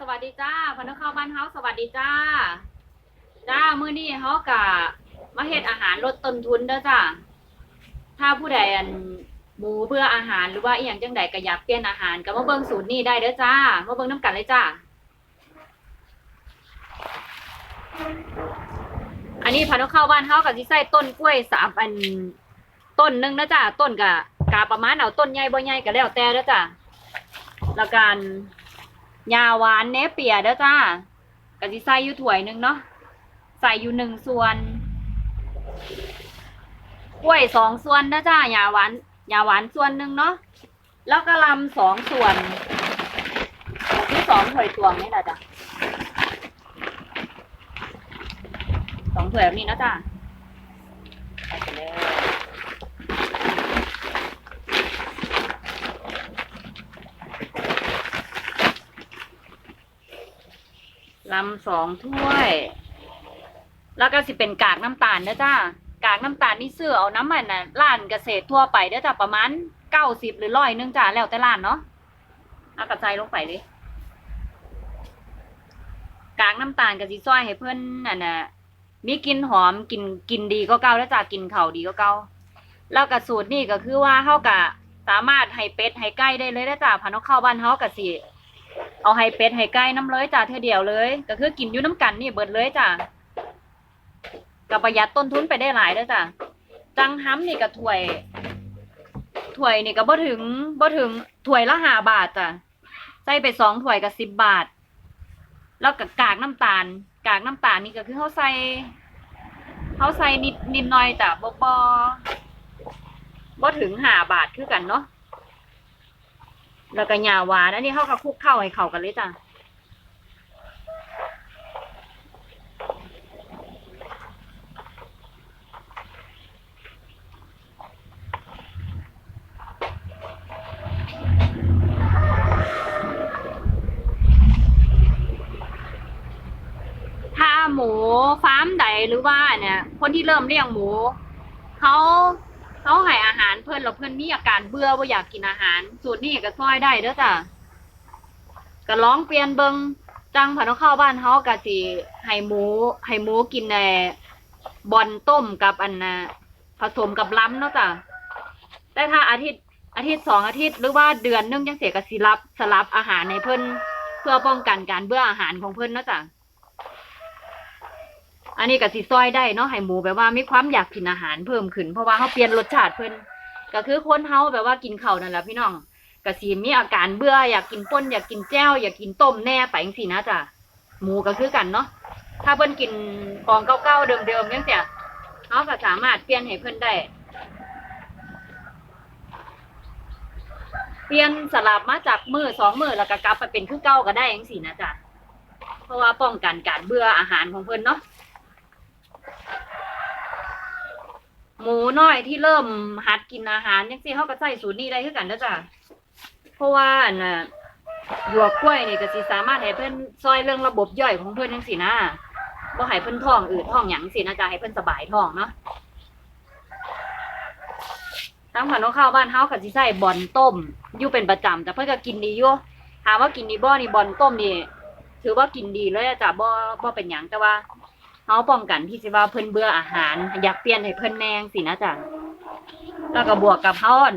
สวัสดีจ้าพนักข้าวบ้านเฮาสวัสดีจ้า จ้ามื้อนี้เฮากะมาเฮ็ดอาหารลดต้นทุนเด้อจ้าถ้าผู้ใดอันหมูเพื่ออาหารหรือว่าอีหยังจังใดก็อยากเปลี่ยนอาหารก็มาเบิ่งสูตรนี้ได้เด้อจ้ามาเบิ่งน้ำกันเลยจ้า อันนี้พันธุ์ข้าวบ้านเฮาก็สิใส่ต้นกล้วยสามอันต้นหนึงนะจ้าต้นก็กาประมาณเอาต้นใหญ่บ่ใหญ่ก็แล้วแต่เด้อจ้าแล้วกัน ยาหวานเนเปียเด้อจ้าก็สิใส่อยู่ถ้วยหนึ่งเนาะใส่อยู่หนึ่งส่วนกล้วยสองส่วนนะจ้ายาหวานยาหวานส่วนหนึ่งเนาะแล้วก็ลำสองส่วนที่สองถ้วยตวงนี่แหละจ้ะสองถ้วยแบบนี้นะจ้ะไปเลย ลำสองถ้วย แล้วก็สิเป็นกากน้ำตาลนะจ้ากากน้ำตาลนี่ซื้อเอาน้ำมันน่ะร้านเกษตรทั่วไปเด้อจ้ะประมาณเก้าสิบหรือร้อยนึงจ้ะแล้วแต่ร้านเนาะเอากระจายลงไปเลยกากน้ำตาลกับสิซอยให้เพื่อนนั่นน่ะมีกลิ่นหอมกลิ่นกลิ่นดีก็เก่าแล้วจ้ะกลิ่นเข่าดีก็เก่าแล้วกับสูตรนี่ก็คือว่าเฮากะสามารถให้เป็ดให้ไก่ได้เลยนะจ้ะพันนกเข้าบ้านเฮากะสิ เอาให้เป็ดให้ไก่น้ำเลยจ้ะเท่าเดียวเลย ก็คือกินอยู่น้ำกันนี่เบิดเลยจ้ะก็ประหยัดต้นทุนไปได้หลายแล้วจ้ะจังห้ำนี่ก็ถ้วยถ้วยนี่ก็บ่ถึงบ่ถึงถ้วยละห้าบาทจ้ะใส่ไปสองถ้วยก็สิบบาท แล้วกับกากน้ำตาล กากน้ำตาลนี่ก็คือเขาใส่เขาใส่นิดนิดหน่อยแต่บ่บ่บ่ถึงห้าบาทคือกันเนาะ แล้วก็หยาหวานอันนี้เขาก็คลุกเข้าให้เข้ากันเลยจ้ะถ้าหมูฟาร์มใดหรือว่าเนี่ย คนที่เริ่มเลี้ยงหมูเขา เขาให้อาหารเพื่อนแล้วเพื่อนมีอาการเบื่อว่าอยากกินอาหาร สูตรนี้ก็ซอยได้เด้อจ้ะก็ลองเปลี่ยนเบิงจังผัดข้าวบ้านเขาก็สิให้หมูให้หมูกินในบอนต้มกับอันนะผสมกับล้ำเนาะจ้ะแต่ถ้าอาทิตย์อาทิตย์สองอาทิตย์หรือว่าเดือนนึงจังเสียก็สิรับสลับอาหารในเพิ่อนเพื่อป้องกันการเบื่ออาหารของเพิ่อนเนาะจ้ะ อันนี้ก็สิซอยได้เนาะให้หมูแบบว่ามีความอยากกินอาหารเพิ่มขึ้น เพราะว่าเขาเปลี่ยนรสชาติเพิ่นก็คือคนเฮาแบบว่ากินข้าวนั่นแหละพี่น้องก็สิมีอาการเบื่ออยากกินป่นอยากกินแจ้วอยากกินต้มแน่ไปจังซี่นะจ้ะหมูก็คือกันเนาะถ้าเพิ่นกินของเก่าๆเดิมๆจังซี่เฮาก็สามารถเปลี่ยนให้เพิ่นได้เปลี่ยนสลับมาจากมือสองมือแล้วก็กลับไปเป็นคือเก่าก็ได้จังซี่นะจ้ะเพราะว่าป้องกันการเบื่ออาหารของเพิ่นเนาะ หมูน้อยที่เริ่มหัดกินอาหารยังสิเขาก็ใส่สูตรนี้ได้คือกันเด้อจ้ะเพราะว่าอันน่ะหยวกกล้วยนี่ก็สิสามารถให้เพิ่อนซอยเรื่องระบบย่อยของเพิ่อนจังซี่นะบ่ให้เพิ่อนท้องอืดท้องหยังสินะจ๊ะให้เพิ่อนสบายท้องเนาะทางผันของข้าวบ้านเฮาก็สิใส่บอนต้มอยู่เป็นประจำแต่เพิ่อนก็กินดีอยู่ถามว่ากินดีบ่นี่บอนต้มนี่ถือว่ากินดีเลยจ้ะบ่บ่เป็นหยังแต่ว่า เฮาป้องกันที่สิว่าเพิ่นเบื่ออาหาร อยากเปลี่ยนให้เพิ่นแนงสินะจ้ะแล้วก็บวกกับเฮาอั่น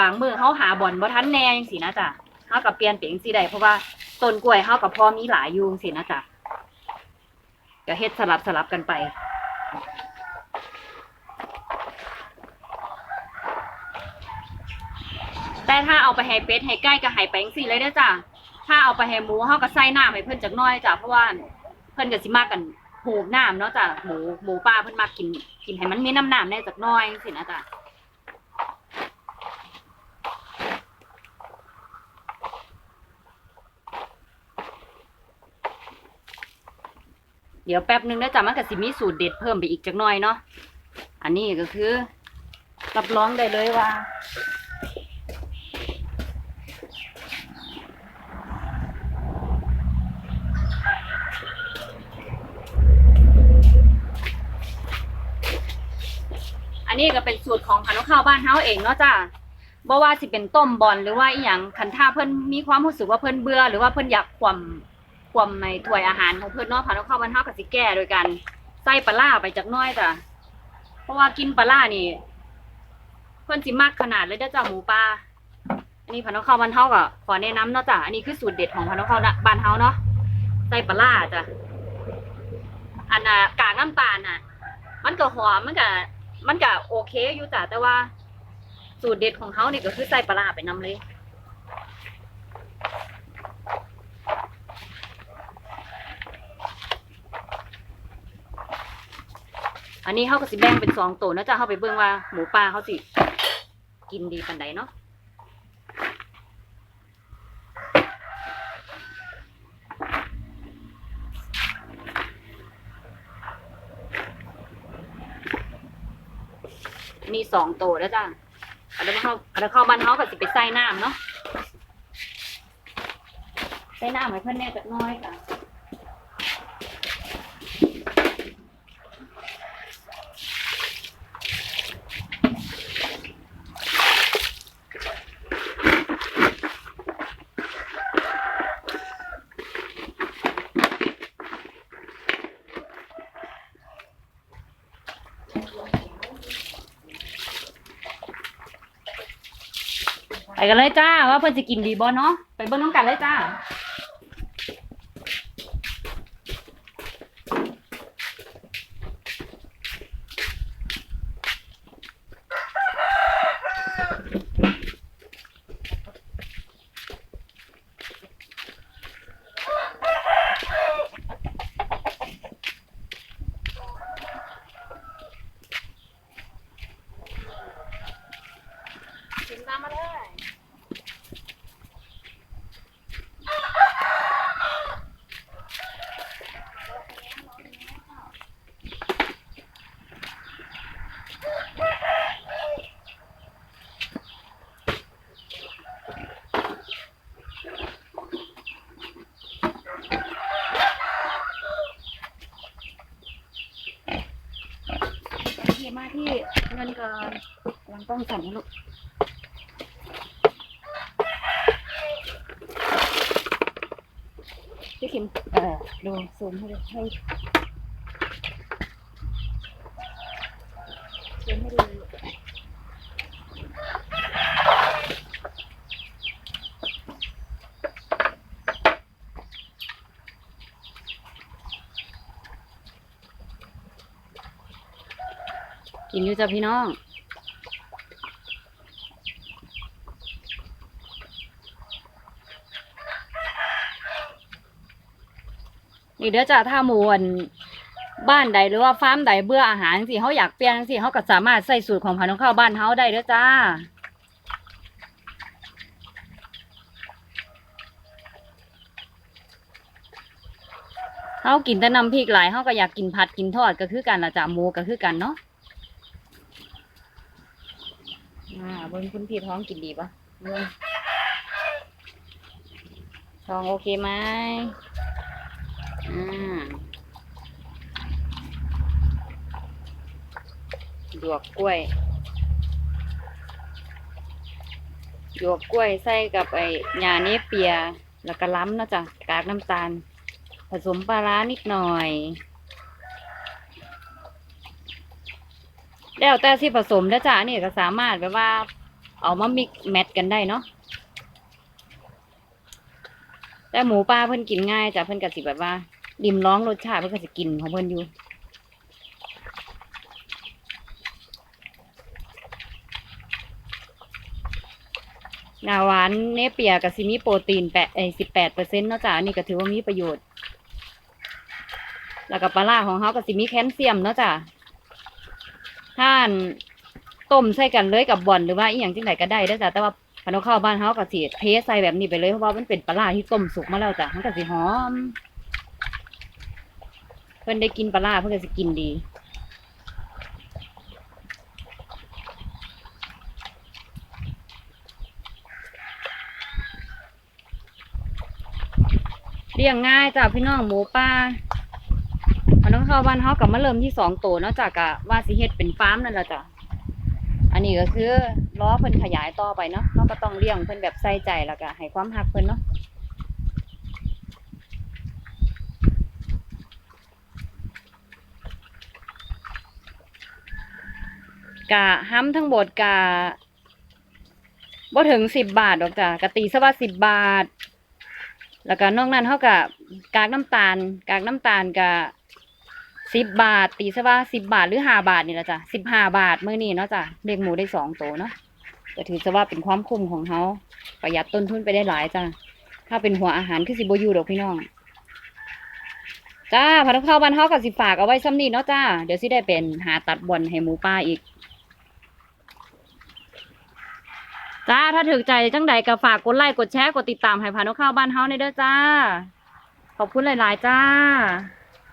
บางมือเฮาหาบ่อนบ่ทันแนงสินะจ้ะเฮาก็เปลี่ยนเป็นจังซี่ได้เพราะว่าต้นกล้วยเฮาก็พอมีหลายยู่สินะจ้ะก็เฮ็ดสลับสลับกันไปแต่ถ้าเอาไปให้เป็ดให้ไก่ก็ให้ไปจังซี่เลยเด้อจ้ะถ้าเอาไปให้หมูเฮาก็ใส่น้ำให้เพิ่นจักหน้อยจ้ะเพราะว่าเพิ่นก็สิมากกัน หบน้ำเนาะจ้ะหมูหมูป่าเพิ่นมากินกินให้มันมีน้ำน้ำแน่จักหน้อยสินะจ้ะเดี๋ยวแป๊บนึงนะจ้ะมันก็สิมีสูตรเด็ดเพิ่มไปอีกจักหน้อยเนาะอันนี้ก็คือ รับรองได้เลยว่า อันนี้ก็เป็นสูตรของพันธุ์ข้าวบ้านเฮาเองเนาะจ้าบ่ว่าสิเป็นต้มบอลหรือว่าอีหยังคันท่าเพิ่นมีความรู้สึกว่าเพิ่นเบื่อหรือว่าเพิ่นอยากความความในถ้วยอาหารของเพิ่นเนาะพาน้องเข้าวบ้านเฮาก็สิแก้โดยการใส่ปลาร้าไปจักหน้อยจ้ะเพราะว่ากินปลาร้านี่เพิ่นสิมักขนาดเลยเด้อจ้ะหมูปลาอันนี้พาน้องเข้าวบ้านเฮาก็ขอแนะนำเนาะจ้ะอันนี้คือสูตรเด็ดของพาน้องเข้าวบ้านเฮาเนาะใส่ปลาร้าจ้ะอันน่ะกากน้ำตาลน่ะ มันก็หอมมันก็ มันก็โอเคอยู่จ้ะแต่ว่า สูตรเด็ดของเขานี่ก็คือใส่ปลาไปนำเลย อันนี้เขาก็สิแบ่งเป็นสองตัวนะจ๊ะเขาไปเบิ่งว่าหมูปลาเขาสิ กินดีปันใดเนาะ อันนี้สองตัวแล้วจ้ะอันนี้เข้าอันนี้เข้าบ้านเขาก็สิไปใส่น้ำเนาะใส่น้ำให้เพื่อนแน่จักหน้อยค่ะ กันเลยจ้าว่าเพื่อนจะกินดีบ่เนาะไปเบิ้งน้องกันเลยจ้า ถึงตามมาเลย โอเคมาที่เงินก่อน ต้องสั่นนะลูกพี่คิมเออดูซูมให้ดูให้ซูมให้ดูกินอยู่จ้ะพี่น้อง นี่เดี๋ยวจะถ้าหมูอันบ้านใดหรือว่าฟาร์มใดเบื่ออาหารสิเขาอยากเปลี่ยนสิเขาก็สามารถใส่สูตรของพันธุ์ข้าวบ้านเขาได้เด้อจ้าเขากินแต่น้ำพริกหลายเขาก็อยากกินผัดกินทอดก็คือกันละจ้ะหมูก็คือกันเนาะอ่าเบนคุณพี่ท้องกินดีปะเบิ่งท้องโอเคไหมอ่า หยวกกล้วย หยวกกล้วยใส่กับไอ้หญ้าเนเปีย แล้วก็ล้ำเนาะจ้ะ กากน้ำตาล ผสมปลาร้านิดหน่อย แล้วแต่ที่ผสมแล้วจ้ะนี่ก็สามารถแบบว่า เอามามิกแมทกันได้เนาะแต่หมูปลาเพิ่นกินง่ายจ้ะเพิ่นก็สิแบบว่า ริมร้องรสชาติเพิ่นก็สิกินของเพิ่นอยู่หนาหวานเนเปียกับซิมีโปรตีนแปดเอสิบแปดเปอร์เซ็นต์เนาะจ้ะอันนี้ก็ถือว่ามีประโยชน์ แล้วก็ปลาร้าของเขาก็สิมีแคลเซียมเนาะจ้ะถ้านต้มใส่กันเลยกับบอนหรือว่าอีหยังจังไดก็ได้เด้จ้ะแต่ว่าพนเอาเข้าวบ้านเขาก็สิเทใส่แบบนี้ไปเลยเพราะว่ามันเป็นปลาร้าที่ต้มสุกมาแล้วจ้ะมันก็สิหอม พิ่นได้กินปลาร้าเพิ่นก็สิกินดี เลี้ยงง่ายจ้ะพี่น้องหมูป่าพอน้องเข้าบ้านเขากับมาเริ่มที่สองตัวเนาะจากกะว่าสิเฮ็ดเป็นฟาร์มนั่นแหละจ้ะอันนี้ก็คือล้อเพิ่นขยายต่อไปเนาะเขาก็ต้องเลี้ยงเพิ่นแบบใส่ใจแล้วก็ให้ความหักเพิ่นเนาะ กะห้ำทั้งหมดกะบ่ถึงสิบบาทดอกจ้ะกะตีซะว่าสิบบาท แล้วก็นอกนั้นเท่ากับกากน้ำตาล กากน้ำตาลกะสิบบาท ตีซะว่าสิบบาทหรือห้าบาทนี่แหละจ้ะสิบห้าบาทเมื้อนี้เนาะจ้ะเลี้ยงหมูได้สองตัวเนาะก็ถือซะว่าเป็นความคุ้มของเขาประหยัดต้นทุนไปได้หลายจ้ะถ้าเป็นหัวอาหารคือสิบอยู่ดอกพี่น้องจ้าพันธุ์ข้าวบ้านเฮากับสิฝากเอาไว้ซ้ำนี้เนาะจ้า เดี๋ยวสิได้เป็นหาตัดบอลให้หมูป่าอีก จ้าถ้าถึกใจจังใดก็ฝากกดไลค์กดแชร์กดติดตามให้พานุข้าวบ้านเฮาในเด้อจ้า ขอบคุณหลาย ๆ จ้า